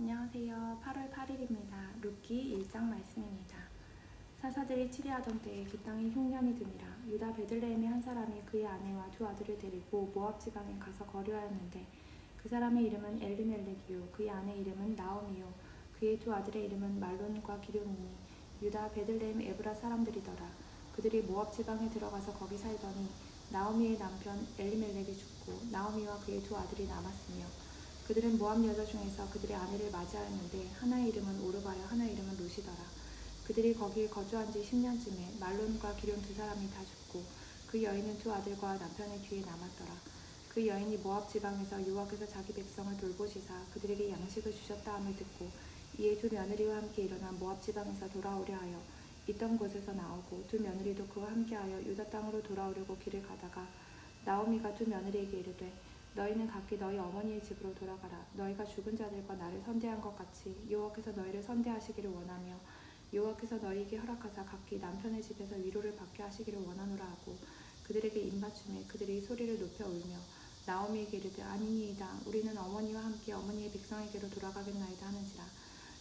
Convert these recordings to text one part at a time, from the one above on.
안녕하세요. 8월 8일입니다. 루키 1장 말씀입니다. 사사들이 치리하던 때에 그 땅에 흉년이 드니라. 유다 베들레헴의 한 사람이 그의 아내와 두 아들을 데리고 모압 지방에 가서 거류하였는데 그 사람의 이름은 엘리멜렉이요 그의 아내 이름은 나오미요 그의 두 아들의 이름은 말론과 기룡이니 유다 베들레헴 에브라 사람들이더라. 그들이 모압 지방에 들어가서 거기 살더니 나오미의 남편 엘리멜렉이 죽고 나오미와 그의 두 아들이 남았으며 그들은 모압 여자 중에서 그들의 아내를 맞이하였는데 하나의 이름은 오르바요 하나의 이름은 루시더라. 그들이 거기에 거주한 지 10년쯤에 말론과 기룡 두 사람이 다 죽고 그 여인은 두 아들과 남편의 뒤에 남았더라. 그 여인이 모압 지방에서 여호와께서 자기 백성을 돌보시사 그들에게 양식을 주셨다 함을 듣고 이에 두 며느리와 함께 일어나 모압 지방에서 돌아오려 하여 있던 곳에서 나오고 두 며느리도 그와 함께하여 유다 땅으로 돌아오려고 길을 가다가 나오미가 두 며느리에게 이르되 너희는 각기 너희 어머니의 집으로 돌아가라. 너희가 죽은 자들과 나를 선대한 것 같이 여호와께서 너희를 선대하시기를 원하며 여호와께서 너희에게 허락하사 각기 남편의 집에서 위로를 받게 하시기를 원하노라 하고 그들에게 입맞춤에 그들이 소리를 높여 울며 나오미에게 이르되 아니니이다. 우리는 어머니와 함께 어머니의 백성에게로 돌아가겠나이다 하는지라.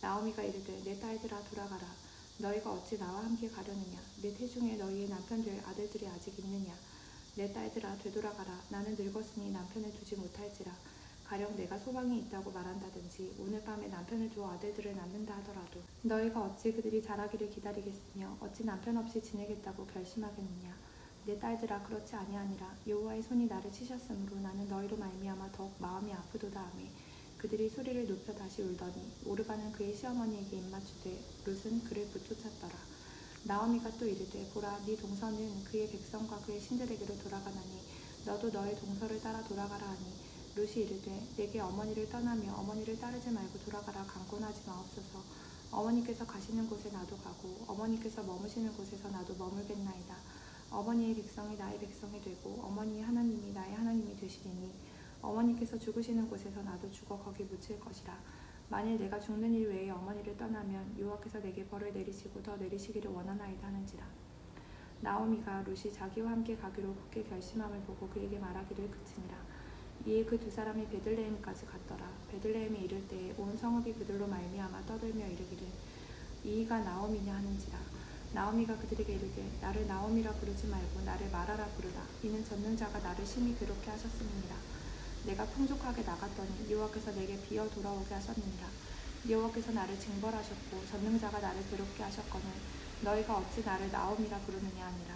나오미가 이르되 내 딸들아 돌아가라. 너희가 어찌 나와 함께 가려느냐? 내 태중에 너희의 남편 될 아들들이 아직 있느냐? 내 딸들아 되돌아가라. 나는 늙었으니 남편을 두지 못할지라. 가령 내가 소망이 있다고 말한다든지 오늘 밤에 남편을 두어 아들들을 낳는다 하더라도 너희가 어찌 그들이 자라기를 기다리겠으며 어찌 남편 없이 지내겠다고 결심하겠느냐? 내 딸들아 그렇지 아니하니라 여호와의 손이 나를 치셨으므로 나는 너희로 말미암아 더욱 마음이 아프도다 하매 그들이 소리를 높여 다시 울더니 오르바는 그의 시어머니에게 입맞추되 룻은 그를 붙쫓았더라. 나오미가 또 이르되 보라 네 동서는 그의 백성과 그의 신들에게로 돌아가나니 너도 너의 동서를 따라 돌아가라 하니. 룻이 이르되 내게 어머니를 떠나며 어머니를 따르지 말고 돌아가라. 강권하지 마옵소서. 어머니께서 가시는 곳에 나도 가고 어머니께서 머무시는 곳에서 나도 머물겠나이다. 어머니의 백성이 나의 백성이 되고 어머니의 하나님이 나의 하나님이 되시리니. 어머니께서 죽으시는 곳에서 나도 죽어 거기 묻힐 것이라 만일 내가 죽는 일 외에 어머니를 떠나면 여호와께서 내게 벌을 내리시고 더 내리시기를 원하나이다 하는지라. 나오미가 룻이 자기와 함께 가기로 굳게 결심함을 보고 그에게 말하기를 그치니라. 이에 그 두 사람이 베들레헴까지 갔더라. 베들레헴에 이를 때에 온 성읍이 그들로 말미암아 떠들며 이르기를 이이가 나오미냐 하는지라. 나오미가 그들에게 이르되 나를 나오미라 부르지 말고 나를 마라라 부르라. 이는 젖는 자가 나를 심히 괴롭게 하셨음이니라 내가 풍족하게 나갔더니 여호와께서 내게 비어 돌아오게 하셨느니라. 여호와께서 나를 징벌하셨고 전능자가 나를 괴롭게 하셨거늘 너희가 어찌 나를 나오미라 부르느냐 하니라.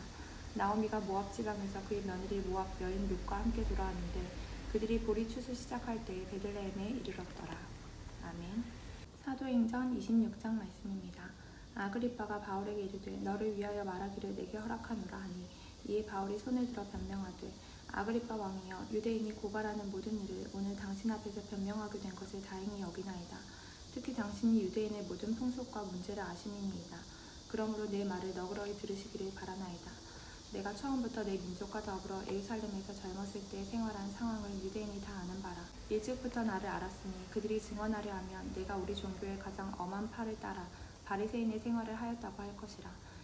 나오미가 모압 지방에서 그의 며느리 모압 여인 룻과 함께 돌아왔는데 그들이 보리 추수 시작할 때에 베들레헴에 이르렀더라. 아멘. 사도행전 26장 말씀입니다. 아그리빠가 바울에게 이르되 너를 위하여 말하기를 내게 허락하노라 하니 이에 바울이 손을 들어 변명하되 아그리빠 왕이여 유대인이 고발하는 모든 일을 오늘 당신 앞에서 변명하게 된 것을 다행히 여기나이다. 특히 당신이 유대인의 모든 풍속과 문제를 아심이니이다. 그러므로 내 말을 너그러이 들으시기를 바라나이다. 내가 처음부터 내 민족과 더불어 에루살렘에서 젊었을 때 생활한 상황을 유대인이 다 아는 바라. 일찍부터 나를 알았으니 그들이 증언하려 하면 내가 우리 종교의 가장 엄한 팔을 따라 바리새인의 생활을 하였다고 할 것이라.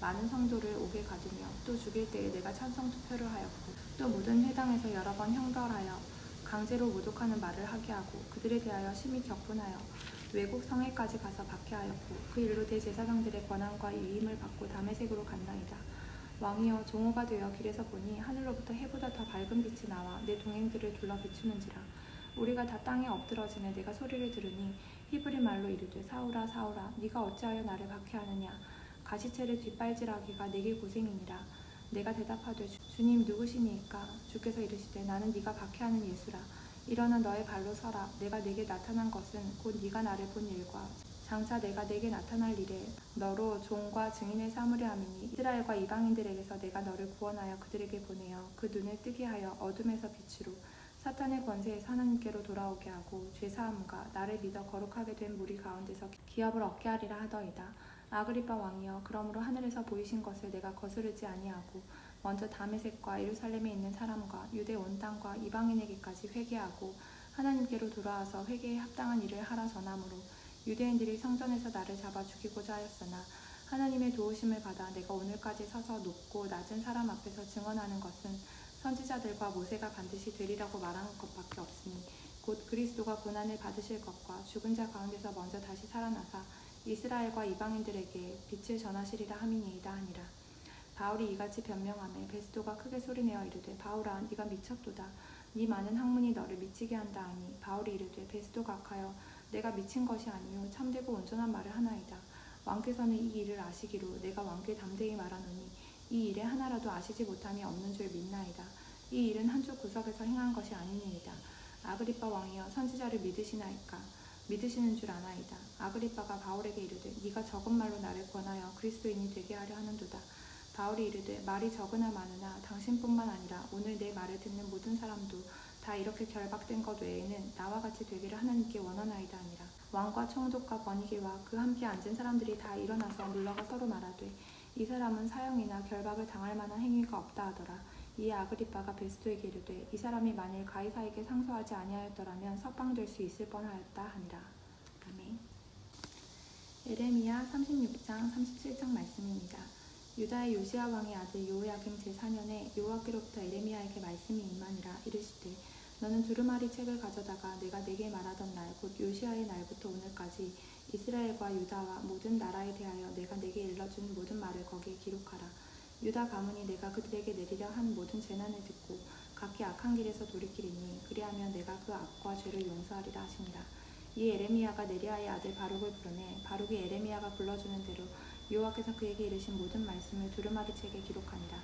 많은 성도를 옥에 가두며 또 죽일 때에 내가 찬성 투표를 하였고 또 모든 회당에서 여러 번 형벌하여 강제로 모독하는 말을 하게 하고 그들에 대하여 심히 격분하여 외국 성에까지 가서 박해하였고 그 일로 대제사장들의 권한과 유임을 받고 담에색으로 간나이다. 왕이여 종호가 되어 길에서 보니 하늘로부터 해보다 더 밝은 빛이 나와 내 동행들을 둘러 비추는지라 우리가 다 땅에 엎드러지며 내가 소리를 들으니 히브리 말로 이르되 사울아 사울아 네가 어찌하여 나를 박해하느냐 가시채를 뒷발질하기가 내게 고생이니라. 내가 대답하되 주- 주님 누구시니까? 주께서 이르시되 나는 네가 박해하는 예수라. 일어나 너의 발로 서라. 내가 내게 나타난 것은 곧 네가 나를 본 일과 장차 내가 내게 나타날 일에 너로 종과 증인을 삼으려 함이니 이스라엘과 이방인들에게서 내가 너를 구원하여 그들에게 보내어 그 눈을 뜨게 하여 어둠에서 빛으로 사탄의 권세에서 하나님께로 돌아오게 하고 죄사함과 나를 믿어 거룩하게 된 무리 가운데서 기업을 얻게 하리라 하더이다. 아그리빠 왕이여 그러므로 하늘에서 보이신 것을 내가 거스르지 아니하고 먼저 다메섹과 예루살렘에 있는 사람과 유대 온 땅과 이방인에게까지 회개하고 하나님께로 돌아와서 회개에 합당한 일을 하라 전함으로 유대인들이 성전에서 나를 잡아 죽이고자 하였으나 하나님의 도우심을 받아 내가 오늘까지 서서 높고 낮은 사람 앞에서 증언하는 것은 선지자들과 모세가 반드시 되리라고 말하는 것밖에 없으니 곧 그리스도가 고난을 받으실 것과 죽은 자 가운데서 먼저 다시 살아나사 이스라엘과 이방인들에게 빛을 전하시리라 함이니이다 하니라 바울이 이같이 변명하며 베스도가 크게 소리내어 이르되 바울아 네가 미쳤도다 네 많은 학문이 너를 미치게 한다 하니 바울이 이르되 베스도 각하여 내가 미친 것이 아니요 참되고 온전한 말을 하나이다 왕께서는 이 일을 아시기로 내가 왕께 담대히 말하노니 이 일에 하나라도 아시지 못함이 없는 줄 믿나이다. 이 일은 한쪽 구석에서 행한 것이 아니니이다. 아그리빠 왕이여 선지자를 믿으시나이까? 믿으시는 줄 아나이다. 아그리빠가 바울에게 이르되 네가 적은 말로 나를 권하여 그리스도인이 되게 하려 하는도다. 바울이 이르되 말이 적으나 많으나 당신뿐만 아니라 오늘 내 말을 듣는 모든 사람도 다 이렇게 결박된 것 외에는 나와 같이 되기를 하나님께 원하나이다 아니라 왕과 총독과 번이기와 그 함께 앉은 사람들이 다 일어나서 물러가 서로 말하되 이 사람은 사형이나 결박을 당할 만한 행위가 없다 하더라. 이에 아그리빠가 베스도에게 이르되 이 사람이 만일 가이사에게 상소하지 아니하였더라면 석방될 수 있을 뻔하였다 하니라. 아멘. 에레미야 36장 37장 말씀입니다. 유다의 요시아 왕의 아들 요야김 제4년에 여호와께로부터 에레미야에게 말씀이 임하니라 이르시되 너는 두루마리 책을 가져다가 내가 내게 말하던 날 곧 요시아의 날부터 오늘까지 이스라엘과 유다와 모든 나라에 대하여 내가 내게 일러준 모든 말을 거기에 기록하라. 유다 가문이 내가 그들에게 내리려 한 모든 재난을 듣고 각기 악한 길에서 돌이키리니 그리하면 내가 그 악과 죄를 용서하리라 하시니라. 이 에레미야가 네리아의 아들 바룩을 부르매 바룩이 에레미야가 불러주는 대로 여호와께서 그에게 이르신 모든 말씀을 두루마리 책에 기록하니라.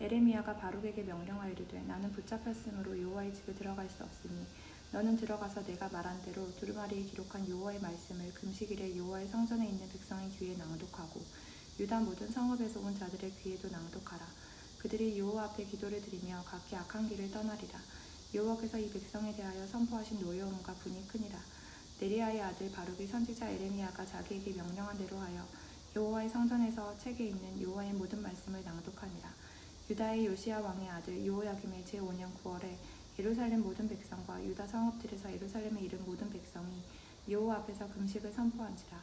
에레미야가 바룩에게 명령하여 이르되 나는 붙잡혔으므로 여호와의 집에 들어갈 수 없으니 너는 들어가서 내가 말한 대로 두루마리에 기록한 여호와의 말씀을 금식일에 여호와의 성전에 있는 백성의 귀에 낭독하고 유다 모든 성읍에서 온 자들의 귀에도 낭독하라. 그들이 여호와 앞에 기도를 드리며 각기 악한 길을 떠나리라. 여호와께서 이 백성에 대하여 선포하신 노여움과 분이 크니라. 네리아의 아들 바룩이 선지자 에레미야가 자기에게 명령한 대로 하여 여호와의 성전에서 책에 있는 여호와의 모든 말씀을 낭독하니라. 유다의 요시아 왕의 아들 요호야김의 제5년 9월에 예루살렘 모든 백성과 유다 성읍들에서 예루살렘에 이른 모든 백성이 여호와 앞에서 금식을 선포한지라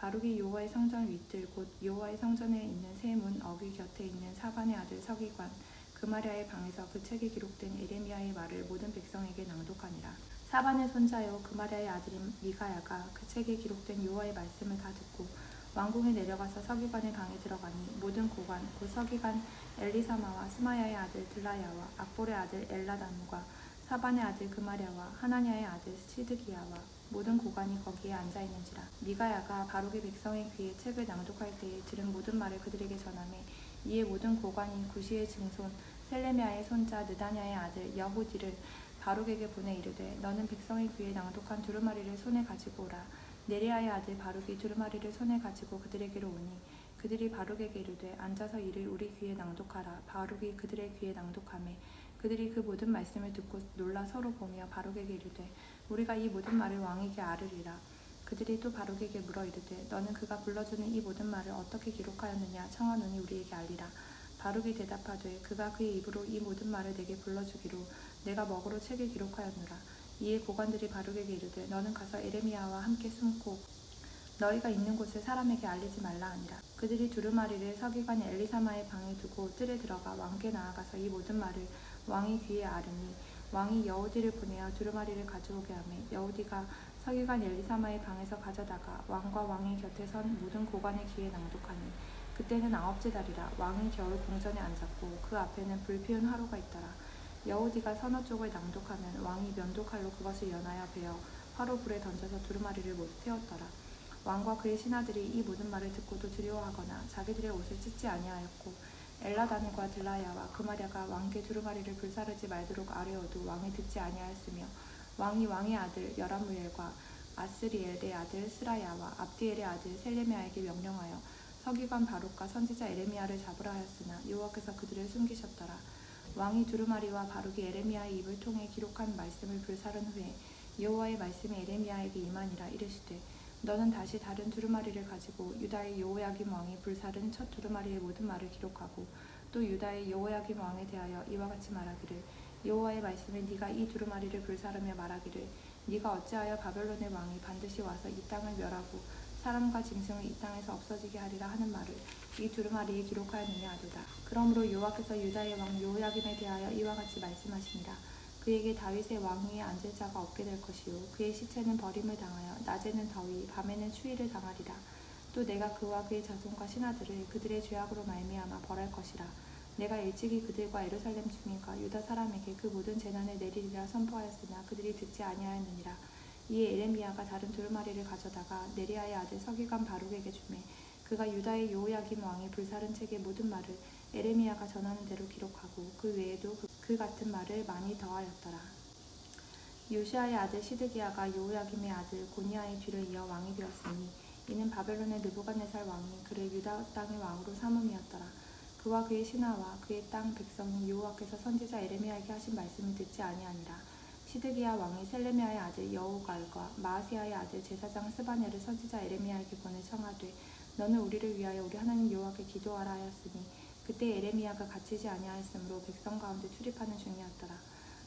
바룩이 여호와의 성전 윗들 곧 여호와의 성전에 있는 세 문 어귀 곁에 있는 사반의 아들 서기관 그마리아의 방에서 그 책에 기록된 에레미야의 말을 모든 백성에게 낭독하니라. 사반의 손자요 그마리아의 아들인 미가야가 그 책에 기록된 여호와의 말씀을 다 듣고 왕궁에 내려가서 서기관의 방에 들어가니 모든 고관 곧 서기관 엘리사마와 스마야의 아들 들라야와 악볼의 아들 엘라담과 사반의 아들 그마랴와 하나냐의 아들 시드기야와 모든 고관이 거기에 앉아 있는지라. 미가야가 바룩의 백성의 귀에 책을 낭독할 때에 들은 모든 말을 그들에게 전하매 이에 모든 고관이 구시의 증손 셀레미아의 손자 느다냐의 아들 여호디를 바룩에게 보내 이르되 너는 백성의 귀에 낭독한 두루마리를 손에 가지고 오라. 네리아의 아들 바룩이 두루마리를 손에 가지고 그들에게로 오니 그들이 바룩에게 이르되 앉아서 이를 우리 귀에 낭독하라. 바룩이 그들의 귀에 낭독하매 그들이 그 모든 말씀을 듣고 놀라 서로 보며 바룩에게 이르되 우리가 이 모든 말을 왕에게 아르리라. 그들이 또 바룩에게 물어 이르되 너는 그가 불러주는 이 모든 말을 어떻게 기록하였느냐? 청하노니 우리에게 알리라. 바룩이 대답하되 그가 그의 입으로 이 모든 말을 내게 불러주기로 내가 먹으로 책에 기록하였노라. 이에 고관들이 바룩에게 이르되 너는 가서 에레미야와 함께 숨고 너희가 있는 곳을 사람에게 알리지 말라 하니라. 그들이 두루마리를 서기관 엘리사마의 방에 두고 뜰에 들어가 왕께 나아가서 이 모든 말을 왕의 귀에 아르니 왕이 여우디를 보내어 두루마리를 가져오게 하며 여우디가 서기관 엘리사마의 방에서 가져다가 왕과 왕의 곁에 선 모든 고관의 귀에 낭독하니 그때는 아홉째 달이라 왕이 겨울 궁전에 앉았고 그 앞에는 불피운 화로가 있더라. 여우디가 서너 쪽을 낭독하면 왕이 면도칼로 그것을 연하여 베어 화로 불에 던져서 두루마리를 모두 태웠더라. 왕과 그의 신하들이 이 모든 말을 듣고도 두려워하거나 자기들의 옷을 찢지 아니하였고 엘라다니과 들라야와 그마랴가 왕께 두루마리를 불사르지 말도록 아뢰어도 왕이 듣지 아니하였으며 왕이 왕의 아들 여라무엘과 아스리엘의 아들 스라야와 압디엘의 아들 셀레미아에게 명령하여 서기관 바룩과 선지자 에레미야를 잡으라 하였으나 여호와께서 그들을 숨기셨더라. 왕이 두루마리와 바룩이 에레미야의 입을 통해 기록한 말씀을 불사른 후에 여호와의 말씀이 에레미야에게 임하니라 이르시되 너는 다시 다른 두루마리를 가지고 유다의 여호야김 왕이 불사른 첫 두루마리의 모든 말을 기록하고 또 유다의 여호야김 왕에 대하여 이와 같이 말하기를 여호와의 말씀에 네가 이 두루마리를 불사르며 말하기를 네가 어찌하여 바벨론의 왕이 반드시 와서 이 땅을 멸하고 사람과 짐승을 이 땅에서 없어지게 하리라 하는 말을 이 두루마리에 기록하였느냐 하도다. 그러므로 여호와께서 유다의 왕 여호야김에 대하여 이와 같이 말씀하시니라. 그에게 다윗의 왕위에 앉을 자가 없게 될 것이요 그의 시체는 버림을 당하여 낮에는 더위 밤에는 추위를 당하리라. 또 내가 그와 그의 자손과 신하들을 그들의 죄악으로 말미암아 벌할 것이라. 내가 일찍이 그들과 예루살렘 주민과 유다 사람에게 그 모든 재난을 내리리라 선포하였으나 그들이 듣지 아니하였느니라. 이에 에레미야가 다른 두루마리를 가져다가 네리야의 아들 서기관 바룩에게 주매 그가 유다의 요야김 왕이 불사른 책의 모든 말을 에레미야가 전하는 대로 기록하고 그 외에도 그, 그 같은 말을 많이 더하였더라. 요시아의 아들 시드기야가 요야김의 아들 고니아의 뒤를 이어 왕이 되었으니 이는 바벨론의 느부갓네살 왕이 그를 유다 땅의 왕으로 삼음이었더라. 그와 그의 신하와 그의 땅 백성이 여호와께서 선지자 에레미야에게 하신 말씀을 듣지 아니하니라. 시드기야 왕이 셀레미야의 아들 여호갈과 마아시아의 아들 제사장 스바냐를 선지자 에레미야에게 보내 청하되 너는 우리를 위하여 우리 하나님 여호와께 기도하라 하였으니 그때 에레미야가 갇히지 아니하였으므로 백성 가운데 출입하는 중이었더라.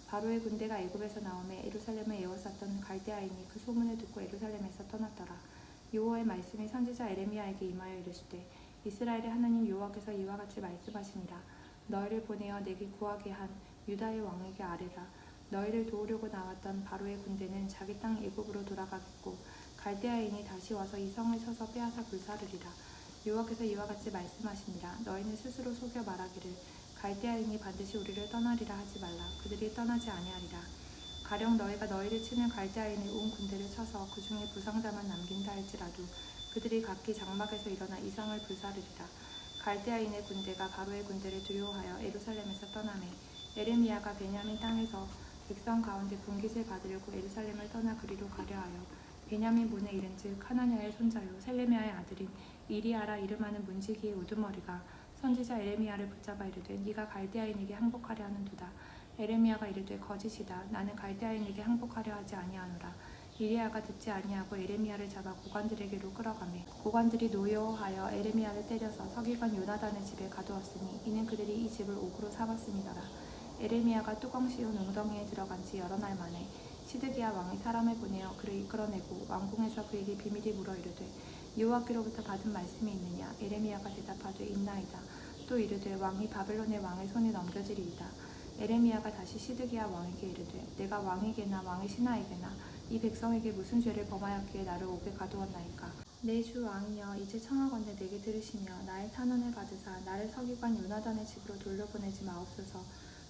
바로의 군대가 애굽에서 나오매 예루살렘을 에워쌌던 갈대아인이 그 소문을 듣고 예루살렘에서 떠났더라. 여호와의 말씀이 선지자 에레미야에게 임하여 이르시되 이스라엘의 하나님 여호와께서 이와 같이 말씀하시니라. 너희를 보내어 내게 구하게 한 유다의 왕에게 아뢰라. 너희를 도우려고 나왔던 바로의 군대는 자기 땅 애굽으로 돌아가겠고 갈대아인이 다시 와서 이 성을 쳐서 빼앗아 불사르리라. 여호와께서 이와 같이 말씀하시니라. 너희는 스스로 속여 말하기를 갈대아인이 반드시 우리를 떠나리라 하지 말라. 그들이 떠나지 아니하리라. 가령 너희가 너희를 치는 갈대아인의 온 군대를 쳐서 그 중에 부상자만 남긴다 할지라도 그들이 각기 장막에서 일어나 이상을 불사르리라. 갈대아인의 군대가 바로의 군대를 두려워하여 예루살렘에서 떠나매 에레미야가 베냐민 땅에서 백성 가운데 분깃을 받으려고 예루살렘을 떠나 그리로 가려 하여 베냐민 문에 이른 즉 하나냐의 손자요 셀레미야의 아들인 이리아라 이름하는 문지기의 우두머리가 선지자 에레미야를 붙잡아 이르되 네가 갈대아인에게 항복하려 하는도다. 에레미야가 이르되 거짓이다. 나는 갈대아인에게 항복하려 하지 아니하노라. 이리아가 듣지 아니하고 에레미야를 잡아 고관들에게로 끌어가매. 고관들이 노여워하여 에레미야를 때려서 서기관 요나단의 집에 가두었으니 이는 그들이 이 집을 옥으로 삼았음이더라. 에레미야가 뚜껑 씌운 웅덩이에 들어간 지 여러 날 만에 시드기야 왕이 사람을 보내어 그를 이끌어내고 왕궁에서 그에게 비밀이 물어 이르되 여호와께로부터 받은 말씀이 있느냐? 에레미야가 대답하되 있나이다. 또 이르되 왕이 바벨론의 왕의 손에 넘겨지리이다. 에레미야가 다시 시드기야 왕에게 이르되 내가 왕에게나 왕의 신하에게나 이 백성에게 무슨 죄를 범하였기에 나를 옥에 가두었나이까? 내주 왕이여 이제 청하건대 내게 들으시며 나의 탄원을 받으사 나를 서기관 요나단의 집으로 돌려보내지 마옵소서.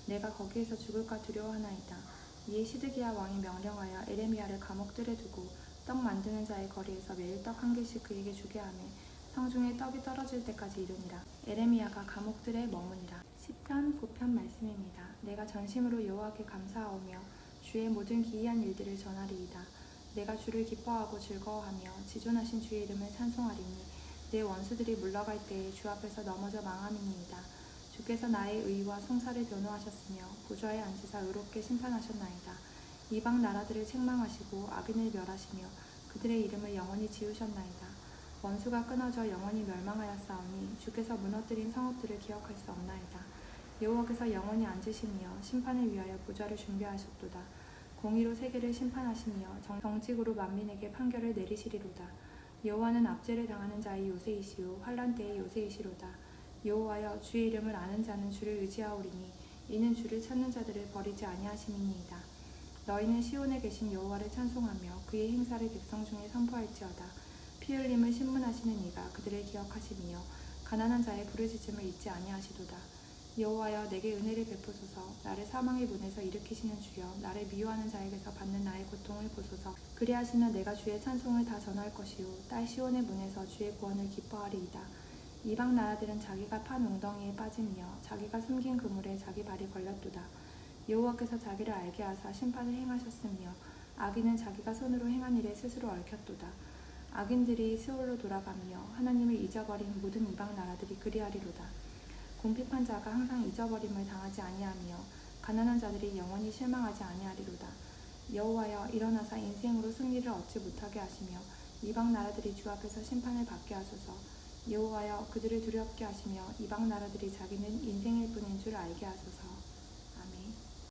내가 거기에서 죽을까 두려워하나이다. 이에 시드기야 왕이 명령하여 에레미야를 감옥들에 두고 떡 만드는 자의 거리에서 매일 떡 한 개씩 그에게 주게 하며 성중에 떡이 떨어질 때까지 이르니라. 에레미야가 감옥들에 머무니라. 10편 9편 말씀입니다. 내가 전심으로 여호와께 감사하오며 주의 모든 기이한 일들을 전하리이다. 내가 주를 기뻐하고 즐거워하며 지존하신 주의 이름을 찬송하리니 내 원수들이 물러갈 때에 주 앞에서 넘어져 망함이니이다. 주께서 나의 의와 송사를 변호하셨으며 보좌에 앉으사 의롭게 심판하셨나이다. 이방 나라들을 책망하시고 악인을 멸하시며 그들의 이름을 영원히 지우셨나이다. 원수가 끊어져 영원히 멸망하였사오니 주께서 무너뜨린 성읍들을 기억할 수 없나이다. 여호와께서 영원히 앉으시며 심판을 위하여 보좌를 준비하셨도다. 공의로 세계를 심판하시며 정- 정직으로 만민에게 판결을 내리시리로다. 여호와는 압제를 당하는 자의 요새이시요 환란 때의 요새이시로다. 여호와여 주의 이름을 아는 자는 주를 의지하오리니 이는 주를 찾는 자들을 버리지 아니하심이니이다. 너희는 시온에 계신 여호와를 찬송하며 그의 행사를 백성 중에 선포할지어다. 피 흘림을 신문하시는 이가 그들을 기억하시며 가난한 자의 부르짖음을 잊지 아니하시도다. 여호와여 내게 은혜를 베푸소서 나를 사망의 문에서 일으키시는 주여 나를 미워하는 자에게서 받는 나의 고통을 보소서 그리하시면 내가 주의 찬송을 다 전할 것이요 딸 시온의 문에서 주의 구원을 기뻐하리이다. 이방 나라들은 자기가 판 웅덩이에 빠지며 자기가 숨긴 그물에 자기 발이 걸렸도다. 여호와께서 자기를 알게 하사 심판을 행하셨으며 악인은 자기가 손으로 행한 일에 스스로 얽혔도다. 악인들이 스올로 돌아가며 하나님을 잊어버린 모든 이방 나라들이 그리하리로다. 궁핍한 자가 항상 잊어버림을 당하지 아니하며 가난한 자들이 영원히 실망하지 아니하리로다. 여호와여 일어나사 인생으로 승리를 얻지 못하게 하시며 이방 나라들이 주 앞에서 심판을 받게 하소서. 여호와여 그들을 두렵게 하시며 이방 나라들이 자기는 인생일 뿐인 줄 알게 하소서.